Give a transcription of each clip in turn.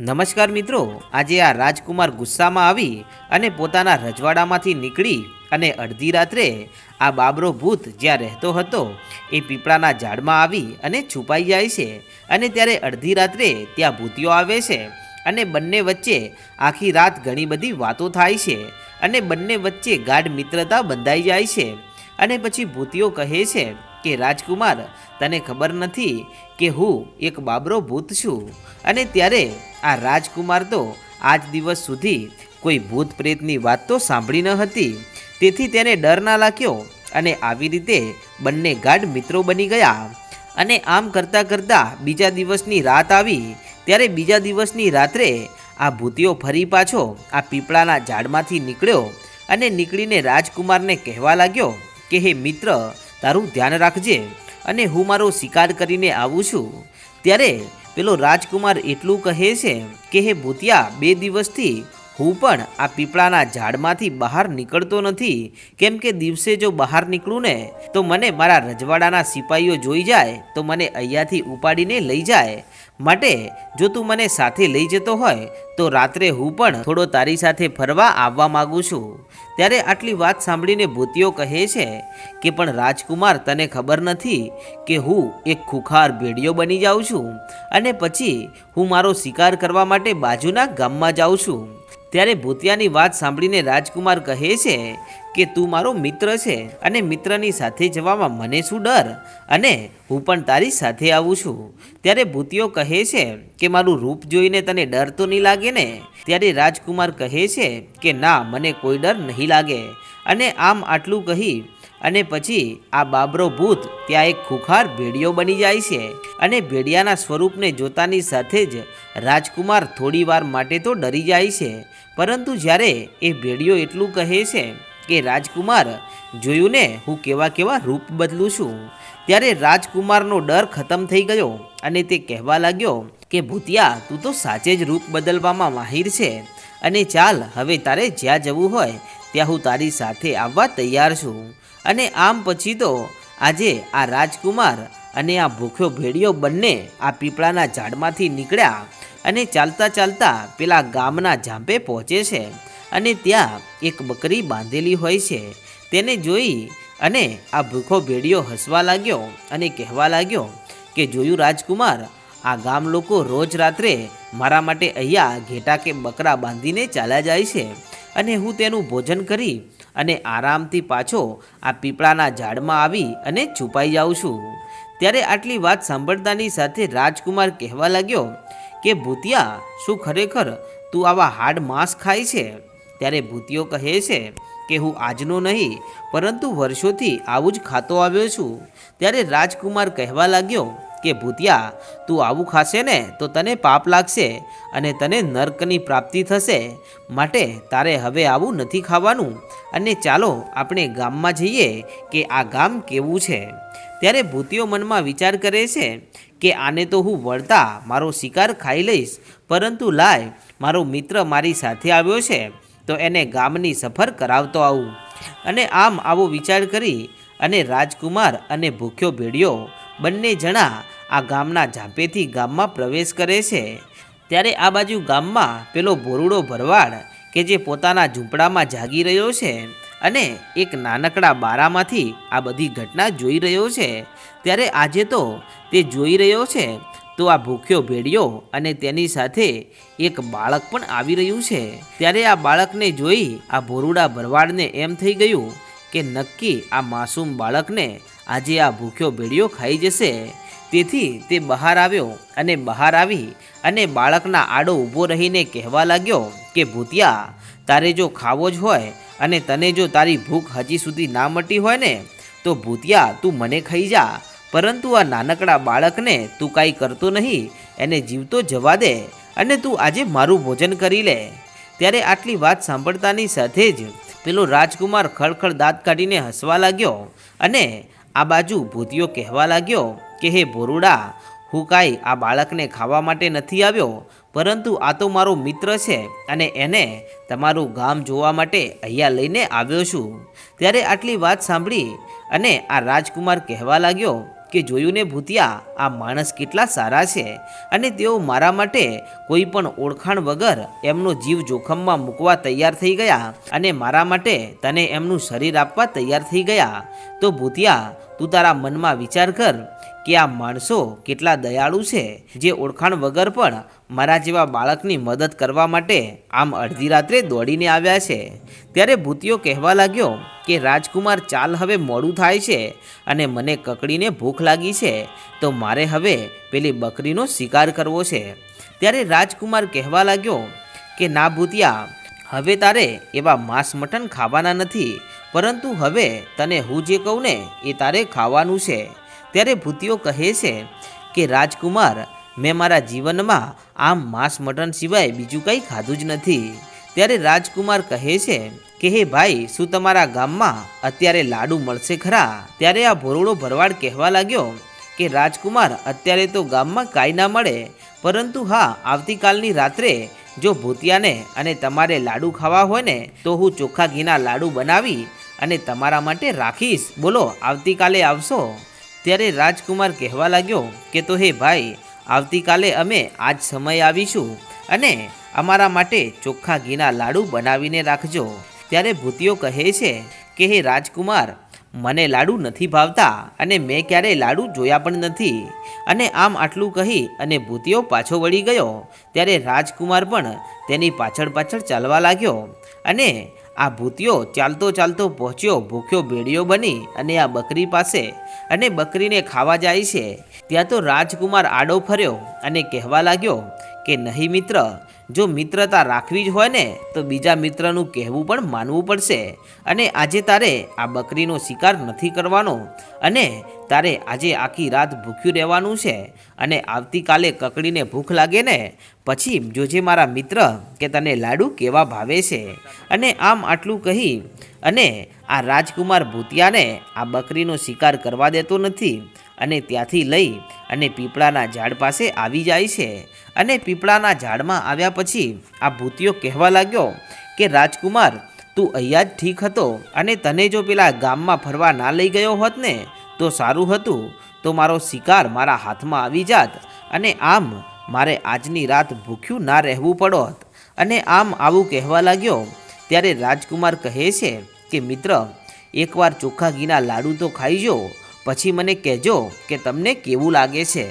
નમસ્કાર મિત્રો, આજે આ રાજકુમાર ગુસ્સામાં આવી અને પોતાના રજવાડામાંથી નીકળી અને અડધી રાત્રે આ બાબરો ભૂત જ્યાં રહેતો હતો, એ પીપળાના ઝાડમાં આવી અને છુપાઈ જાય છે અને ત્યારે અડધી રાત્રે ત્યાં ભૂતિઓ આવે છે અને બંને વચ્ચે આખી રાત ઘણી બધી વાતો થાય છે અને બંને વચ્ચે ગાઢ મિત્રતા બંધાઈ જાય છે અને પછી ભૂતિઓ કહે છે કે, રાજકુમાર, તને ખબર નથી કે હું એક બાબરો ભૂત છું? અને ત્યારે આ રાજકુમાર તો આજ દિવસ સુધી કોઈ ભૂત પ્રેતની વાત તો સાંભળી ન હતી. તેથી તેને ડર ના લાગ્યો અને આવી રીતે બંને ગાઢ મિત્રો બની ગયા. અને આમ કરતાં કરતાં બીજા દિવસની રાત આવી. ત્યારે બીજા દિવસની રાત્રે આ ભૂતિયો ફરી પાછો આ પીપળાના ઝાડમાંથી નીકળ્યો અને નીકળીને રાજકુમારને કહેવા લાગ્યો કે, હે મિત્ર, તારું ધ્યાન રાખજે અને હું મારો શિકાર કરીને આવું છું. ત્યારે પેલો રાજકુમાર એટલું કહે છે કે હે ભૂતિયા બે દિવસથી હું પણ આ પીપળાના ઝાડમાંથી બહાર નીકળતો નથી. કેમ કે દિવસે જો બહાર નીકળું ને, તો મને મારા રજવાડાના સિપાહીઓ જોઈ જાય, તો મને અહીંયાથી ઉપાડીને લઈ જાય. માટે જો તું મને સાથે લઈ જતો હોય, તો રાત્રે હું પણ થોડો તારી સાથે ફરવા આવવા માગું છું. ત્યારે આટલી વાત સાંભળીને ભૂતિયો કહે છે કે, પણ રાજકુમાર, તને ખબર નથી કે હું એક ખુખાર ભેડિયો બની જાઉં છું? અને પછી હું મારો શિકાર કરવા માટે બાજુના ગામમાં જાઉં છું. ત્યારે ભૂતિયાની વાત સાંભળીને રાજકુમાર કહે છે કે, તું મારો મિત્ર છે અને મિત્રની સાથે જવામાં મને શું ડર? અને હું પણ તારી સાથે આવું છું. ત્યારે ભૂતિયો કહે છે કે, મારું રૂપ જોઈને તને ડર તો નહીં લાગે ને? ત્યારે રાજકુમાર કહે છે કે, ના, મને કોઈ ડર નહીં લાગે. અને આમ આટલું કહી અને પછી આ બાબરો ભૂત ત્યાં એક ખુખાર ભેડિયો બની જાય છે અને ભેડિયાના સ્વરૂપને જોતાની સાથે જ રાજકુમાર થોડી વાર માટે તો ડરી જાય છે. પરંતુ જ્યારે એ ભેડિયો એટલું કહે છે કે, રાજકુમાર, જોયું ને હું કેવા કેવા રૂપ બદલું છું. ત્યારે રાજકુમારનો ડર ખતમ થઈ ગયો અને તે કહેવા લાગ્યો કે, ભૂતિયા, તું તો સાચે જ રૂપ બદલવામાં માહિર છે અને ચાલ, હવે તારે જ્યાં જવું હોય ત્યાં હું તારી સાથે આવવા તૈયાર છું. અને આમ પછી તો આજે આ રાજકુમાર અને આ ભૂખ્યો ભેડિયો બંને આ પીપળાના ઝાડમાંથી નીકળ્યા અને ચાલતા ચાલતા પેલા ગામના ઝાંપે પહોંચે છે અને ત્યાં એક બકરી બાંધેલી હોય છે. તેને જોઈ અને આ ભૂખો ભેડિયો હસવા લાગ્યો અને કહેવા લાગ્યો કે, જોયું રાજકુમાર, આ ગામ લોકો રોજ રાત્રે મારા માટે અહીંયા ઘેટા કે બકરા બાંધીને ચાલ્યા જાય છે અને હું તેનું ભોજન કરી અને આરામથી પાછો આ પીપળાના ઝાડમાં આવી અને છુપાઈ જાઉં છું. ત્યારે આટલી વાત સાંભળતાની સાથે રાજકુમાર કહેવા લાગ્યો કે ભૂતિયા, શું ખરેખર તું આવા હાડ માંસ ખાય છે? ત્યારે ભૂતિયો કહે છે કે હું આજનો નહીં, પરંતુ વર્ષોથી આવું જ ખાતો આવ્યો છું. ત્યારે રાજકુમાર કહેવા લાગ્યો કે, ભૂતિયા, તું આવું ખાશે ને તો તને પાપ લાગશે અને તને નર્કની પ્રાપ્તિ થશે. માટે તારે હવે આવું નથી ખાવાનું. અને ચાલો આપણે ગામમાં જઈએ કે આ ગામ કેવું છે? ત્યારે ભૂતિયો મનમાં વિચાર કરે છે કે આને તો હું વળતા મારો શિકાર ખાઈ લઈશ, પરંતુ લાય, મારો મિત્ર મારી સાથે આવ્યો છે, તો એને ગામની સફર કરાવતો આવું. અને આમ આવો વિચાર કરી અને રાજકુમાર અને ભૂખ્યો ભેડિયો બંને જણા આ ગામના ઝાંપેથી ગામમાં પ્રવેશ કરે છે. ત્યારે આ બાજુ ગામમાં પેલો ભોરુડો ભરવાડ કે જે પોતાના ઝૂંપડામાં જાગી રહ્યો છે અને એક નાનકડા બારામાંથી આ બધી ઘટના જોઈ રહ્યો છે. ત્યારે આજે તો તે જોઈ રહ્યો છે. તો આ ભૂખ્યો ભેડિયો અને તેની સાથે એક બાળક પણ આવી રહ્યું છે. ત્યારે આ બાળકને જોઈ આ ભોરુડા ભરવાડને એમ થઈ ગયું કે નક્કી આ માસૂમ બાળકને આજે આ ભૂખ્યો ભેડિયો ખાઈ જશે. તેથી તે બહાર આવ્યો અને બહાર આવી અને બાળકના આડો ઊભો રહીને કહેવા લાગ્યો કે, ભૂતિયા, તારે જો ખાવો જ હોય અને તને જો તારી ભૂખ હજી સુધી ના મટી હોય ને, તો ભૂતિયા, તું મને ખાઈ જા. પરંતુ આ નાનકડા બાળકને તું કાંઈ કરતો નહીં, એને જીવતો જવા દે અને તું આજે મારું ભોજન કરી લે. ત્યારે આટલી વાત સાંભળતાની સાથે જ પેલો રાજકુમાર ખળખળ દાંત કાઢીને હસવા લાગ્યો અને આ બાજુ ભૂતિયો કહેવા લાગ્યો કે, હે ભોરુડા હું કાંઈ આ બાળકને ખાવા માટે નથી આવ્યો, પરંતુ આ તો મારો મિત્ર છે અને એને તમારું ગામ જોવા માટે અહીંયા લઈને આવ્યો છું. ત્યારે આટલી વાત સાંભળી અને આ રાજકુમાર કહેવા લાગ્યો કે જોયું ને ભૂતિયા, આ માણસ કેટલા સારા છે અને તેઓ મારા માટે કોઈ પણ ઓળખાણ વગર એમનો જીવ જોખમમાં મૂકવા તૈયાર થઈ ગયા અને મારા માટે તને એમનું શરીર આપવા તૈયાર થઈ ગયા. તો ભૂતિયા, તું તારા મનમાં વિચાર કર કે આ માણસો કેટલા દયાળુ છે, જે ઓળખાણ વગર પણ મારા જેવા બાળકની મદદ કરવા માટે આમ અડધી રાત્રે દોડીને આવ્યા છે. ત્યારે ભૂતિયો કહેવા લાગ્યો કે, રાજકુમાર, ચાલ હવે મોડું થાય છે અને મને કકડીને ભૂખ લાગી છે, તો મારે હવે પેલી બકરીનો શિકાર કરવો છે. ત્યારે રાજકુમાર કહેવા લાગ્યો કે, ના ભૂતિયા, હવે તારે એવા માંસ મટન ખાવાના નથી, પરંતુ હવે તને હું જે કહું ને, એ તારે ખાવાનું છે. ત્યારે ભૂતિયો કહે છે કે, રાજકુમાર, મેં મારા જીવનમાં આમ માંસ મટન સિવાય બીજું કંઈ ખાધું જ નથી. ત્યારે રાજકુમાર કહે છે કે, હે ભાઈ, શું તમારા ગામમાં અત્યારે લાડુ મળશે ખરા? ત્યારે આ ભોરોડો ભરવાડ કહેવા લાગ્યો કે, રાજકુમાર, અત્યારે તો ગામમાં કાંઈ ના મળે. પરંતુ હા, આવતીકાલની રાત્રે જો ભૂતિયાને અને તમારે લાડુ ખાવા હોય ને, તો હું ચોખ્ખા ઘીના લાડુ બનાવી અને તમારા માટે રાખીશ. બોલો, આવતીકાલે આવશો. ત્યારે રાજકુમાર કહેવા લાગ્યો કે તો હે ભાઈ, આવતીકાલે અમે આજ સમય આવીશું અને અમારા માટે ચોખ્ખા ઘીના લાડુ બનાવીને રાખજો. ત્યારે ભૂતિયો કહે છે કે, હે રાજકુમાર, મને લાડુ નથી ભાવતા અને મેં ક્યારેય લાડુ જોયા પણ નથી. અને આમ આટલું કહી અને ભૂતિયો પાછો વળી ગયો. ત્યારે રાજકુમાર પણ તેની પાછળ પાછળ ચાલવા લાગ્યો અને આ ભૂતિયો ચાલતો ચાલતો પહોંચ્યો, ભૂખ્યો ભેડિયો બની અને આ બકરી પાસે અને બકરીને ખાવા જાય છે. ત્યાં તો રાજકુમાર આડો ફર્યો અને કહેવા લાગ્યો કે, નહીં મિત્ર જો મિત્રતા રાખવી જ હોય ને, તો બીજા મિત્રનું કહેવું પણ માનવું પડશે. અને આજે તારે આ બકરીનો શિકાર નથી કરવાનો અને તારે આજે આખી રાત ભૂખ્યું રહેવાનું છે. અને આવતીકાલે કકડીને ભૂખ લાગે ને, પછી જોજે મારા મિત્ર કે તને લાડુ કેવા ભાવે છે. અને આમ આટલું કહી, અને આ રાજકુમાર ભૂતિયાને આ બકરીનો શિકાર કરવા દેતો નથી. અને ત્યાંથી લઈ અને પીપળાના ઝાડ પાસે આવી જાય છે. અને પીપળાના ઝાડમાં આવ્યા પછી આ ભૂતિયો કહેવા લાગ્યો કે, રાજકુમાર, તું અહીંયા જ ઠીક હતો અને તને જો પેલા ગામમાં ફરવા ના લઈ ગયો હોત ને, તો સારું હતું. તો મારો શિકાર મારા હાથમાં આવી જાત અને આમ મારે આજની રાત ભૂખ્યું ના રહેવું પડોત. અને આમ આવું કહેવા લાગ્યો. ત્યારે રાજકુમાર કહે છે કે, મિત્ર, એકવાર ચોખ્ખા ઘીના લાડુ તો ખાઈ જો પછી મને કહેજો કે તમને કેવું લાગે છે.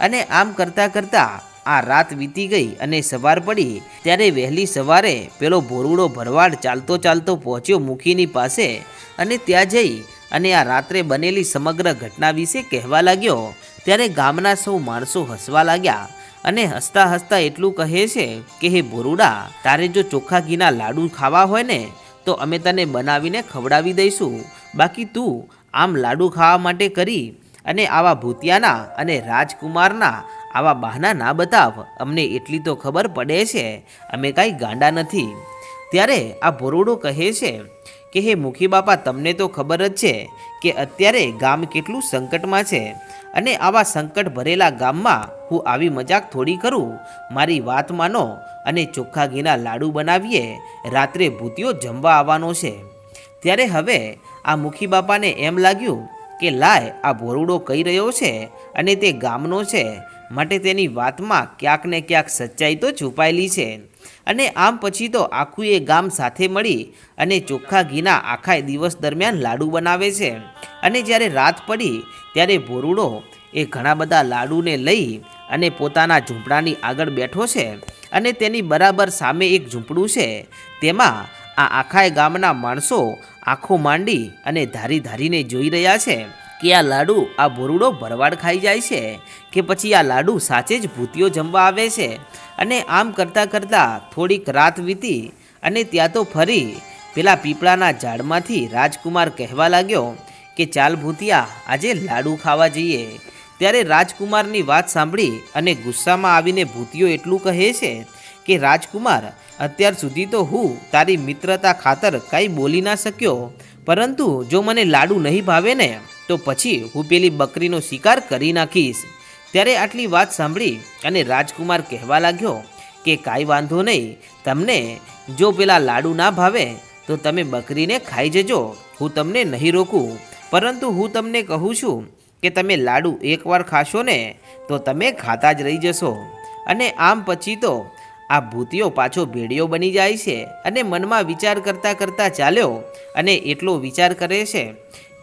અને આમ કરતાં કરતાં આ રાત વીતી ગઈ અને સવાર પડી, ત્યારે વહેલી સવારે પેલો ભોરુડો ભરવાડ ચાલતો ચાલતો પહોંચ્યો મુખીની પાસે અને ત્યાં જઈ અને આ રાત્રે બનેલી સમગ્ર ઘટના વિશે કહેવા લાગ્યો. ત્યારે ગામના સૌ માણસો હસવા લાગ્યા અને હસતા હસતા એટલું કહે છે કે, હે ભોરુડા, તારે જો ચોખ્ખા ઘીના લાડુ ખાવા હોય ને તો અમે તને બનાવીને ખવડાવી દઈશું. બાકી તું આમ લાડુ ખાવા માટે કરી અને આવા ભૂતિયાના અને રાજકુમારના આવા બહાના ના બતાવ. અમને એટલી તો ખબર પડે છે. અમે કાંઈ ગાંડા નથી. ત્યારે આ ભોરોડો કહે છે કે, હે મુખી બાપા, તમને તો ખબર જ છે કે અત્યારે ગામ કેટલું સંકટમાં છે અને આવા સંકટ ભરેલા ગામમાં હું આવી મજાક થોડી કરું? મારી વાત માનો અને ચોખ્ખા ઘીના લાડુ બનાવીએ, રાત્રે ભૂતિયો જમવા આવવાનો છે. ત્યારે હવે આ મુખી બાપાને એમ લાગ્યું કે લાય, આ ભોરુડો કહી રહ્યો છે અને તે ગામનો છે. માટે તેની વાતમાં ક્યાંક ને ક્યાંક સચ્ચાઈ તો છુપાયેલી છે. અને આમ પછી તો આખું એ ગામ સાથે મળી અને ચોખ્ખા ઘીના આખા દિવસ દરમિયાન લાડુ બનાવે છે. અને જ્યારે રાત પડી, ત્યારે ભોરુડો એ ઘણા બધા લાડુને લઈ અને પોતાના ઝૂંપડાની આગળ બેઠો છે અને તેની બરાબર સામે એક ઝૂંપડું છે. તેમાં આ આખાય ગામના માણસો આંખો માંડી અને ધારી ધારીને જોઈ રહ્યા છે. કે આ લાડુ આ બોરુડો ભરવાડ ખાઈ જાય છે કે પછી આ લાડુ સાચે જ ભૂતિઓ જમવા આવે છે? અને આમ કરતાં કરતાં થોડીક રાત વીતી અને ત્યાં તો ફરી પેલા પીપળાના ઝાડમાંથી રાજકુમાર કહેવા લાગ્યો કે, ચાલ ભૂતિયા, આજે લાડુ ખાવા જઈએ. ત્યારે રાજકુમારની વાત સાંભળી અને ગુસ્સામાં આવીને ભૂતિયો એટલું કહે છે કે, રાજકુમાર, અત્યાર સુધી તો હું તારી મિત્રતા ખાતર કાંઈ બોલી ના શક્યો. પરંતુ જો મને લાડુ નહીં ભાવે ને તો પછી હું પેલી બકરીનો શિકાર કરી નાખીશ. ત્યારે આટલી વાત સાંભળી અને રાજકુમાર કહેવા લાગ્યો કે કાંઈ વાંધો નહીં, તમને જો પેલા લાડુ ના ભાવે તો તમે બકરીને ખાઈ જજો, હું તમને નહીં રોકું. પરંતુ હું તમને કહું છું કે તમે લાડુ એકવાર ખાશો ને તો તમે ખાતા જ રહી જશો. અને આમ પછી તો આ ભૂતિયો પાછો ભેડિયો બની જાય છે અને મનમાં વિચાર કરતાં કરતાં ચાલ્યો અને એટલો વિચાર કરે છે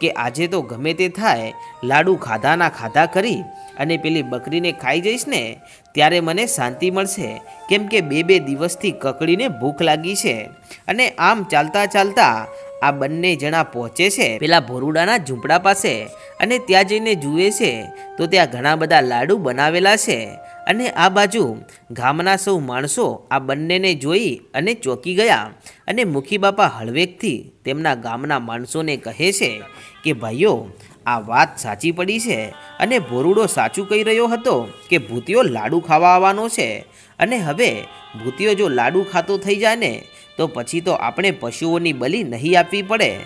કે આજે તો ગમે તે થાય, લાડુ ખાધાના ખાધા કરી અને પેલી બકરીને ખાઈ જઈશ ને, ત્યારે મને શાંતિ મળશે. કેમ કે બે બે દિવસથી કકડીને ભૂખ લાગી છે. અને આમ ચાલતા ચાલતા આ બંને જણા પહોંચે છે. પેલા ભોરુડાના ઝૂંપડા પાસે અને ત્યાં જઈને જુએ છે તો ત્યાં ઘણા બધા લાડુ બનાવેલા છે. અને આ બાજુ ગામના સૌ માણસો આ બંનેને જોઈ અને ચોંકી ગયા અને મુખી બાપા હળવેકથી તેમના ગામના માણસોને કહે છે કે, ભાઈઓ, આ વાત સાચી પડી છે. અને ભોરુડો સાચું કહી રહ્યો હતો કે ભૂતિયો લાડુ ખાવા આવવાનો છે. અને હવે ભૂતિયો જો લાડુ ખાતો થઈ જાય ને તો પછી તો આપણે પશુઓની બલિ નહીં આપવી પડે.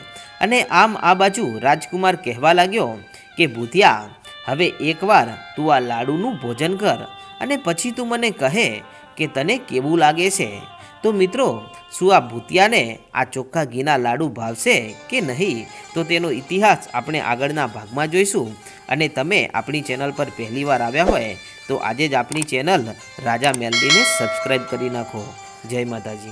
અને આમ આ બાજુ રાજકુમાર કહેવા લાગ્યો કે, ભૂતિયા, હવે એકવાર તું આ લાડુનું ભોજન કર અને પછી તું મને કહે કે તને કેવું લાગે છે. તો મિત્રો, શું આ ભૂતિયાને આ ચોખ્ખા ઘીના લાડુ ભાવશે કે નહીં? તો તેનો ઇતિહાસ આપણે આગળના ભાગમાં જોઈશું. અને તમે આપણી ચેનલ પર પહેલીવાર આવ્યા હોય, તો આજે જ આપણી ચેનલ રાજા મેલડીને સબસ્ક્રાઈબ કરી નાખો. જય માતાજી.